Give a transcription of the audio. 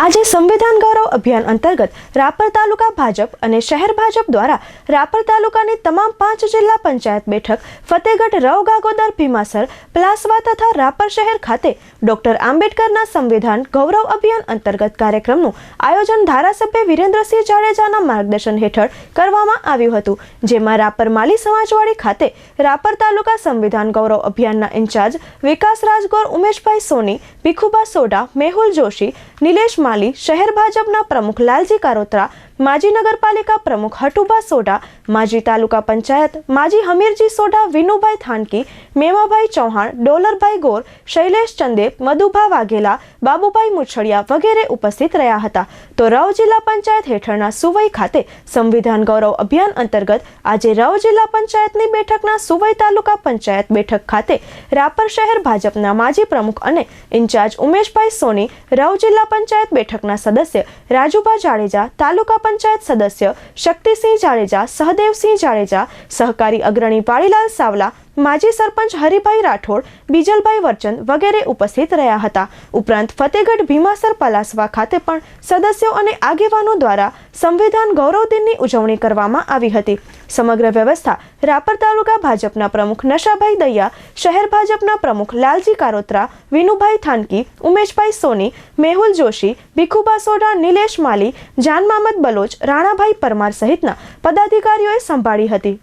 આજે સંવિધાન ગૌરવ અભિયાન અંતર્ગત રાપર તાલુકા ભાજપ અને શહેર ભાજપ દ્વારા રાપર તાલુકાની તમામ પાંચ જિલ્લા પંચાયત બેઠક, ફતેગઢ રવ ગાગોદર ભીમાસર, પ્લાસવા તથા રાપર શહેર ખાતે ડોક્ટર આંબેડકરના સંવિધાન ગૌરવ અભિયાન અંતર્ગત કાર્યક્રમનું આયોજન ધારાસભ્ય વિરેન્દ્રસિંહ જાડેજાના માર્ગદર્શન હેઠળ કરવામાં આવ્યું હતું, જેમાં રાપર માલી સમાજવાડી ખાતે રાપર તાલુકા સંવિધાન ગૌરવ અભિયાનના ઇન્ચાર્જ વિકાસ રાજગોર ઉમેશભાઈ સોની ભીખુબા સોડા મેહુલ જોશી નિલેશ માલી શહેર ભાજપના પ્રમુખ લાલજી કારોત્રા માજી નગરપાલિકા પ્રમુખ હટુભા સોઢા, માજી તાલુકા પંચાયત માજી હમીરજી સોઢા, વિનુભાઈ થાનકી, મેવાભાઈ ચૌહાણ, ડોલરભાઈ ગોર, શૈલેષ ચંદેપ, મધુભા વાઘેલા, બાબુભાઈ મુછડિયા વગેરે ઉપસ્થિત રહ્યા હતા. તો રવ જિલ્લા પંચાયત હેઠળના સુવઈ ખાતે સંવિધાન ગૌરવ અભિયાન અંતર્ગત આજે રવ જિલ્લા પંચાયતની બેઠકના સુવઈ તાલુકા પંચાયત બેઠક ખાતે રાપર શહેર ભાજપના માજી પ્રમુખ અને ઇન્ચાર્જ ઉમેશભાઈ સોની રવ જિલ્લા પંચાયત બેઠકના સદસ્ય રાજુભા જાડેજા, તાલુકા પંચાયત સદસ્ય શક્તિસિંહ જાડેજા સહદેવસિંહ જાડેજા સહકારી અગ્રણી પાળીલાલ સાવલા માજી સરપંચ હરિભાઈ રાઠોડ, બીજલભાઈ વર્ચન વગેરે ઉપસ્થિત રહ્યા હતા. ઉપરાંત ફતેગઢ ભીમાસર પલાસવા ખાતે પણ સદસ્યો અને આગેવાનો દ્વારા સંવિધાન ગૌરવ દિનની ઉજવણી કરવામાં આવી હતી. સમગ્ર વ્યવસ્થા રાપર તાલુકા ભાજપના પ્રમુખ નશાભાઈ દૈયા, શહેર ભાજપના પ્રમુખ લાલજી કારોત્રા, વિનુભાઈ થાનકી, ઉમેશભાઈ સોની, મેહુલ જોશી ભીખુબા સોઢા, નિલેશ માલી જાનમામદ બલોચ, રાણાભાઈ પરમાર સહિતના પદાધિકારીઓએ સંભાળી હતી.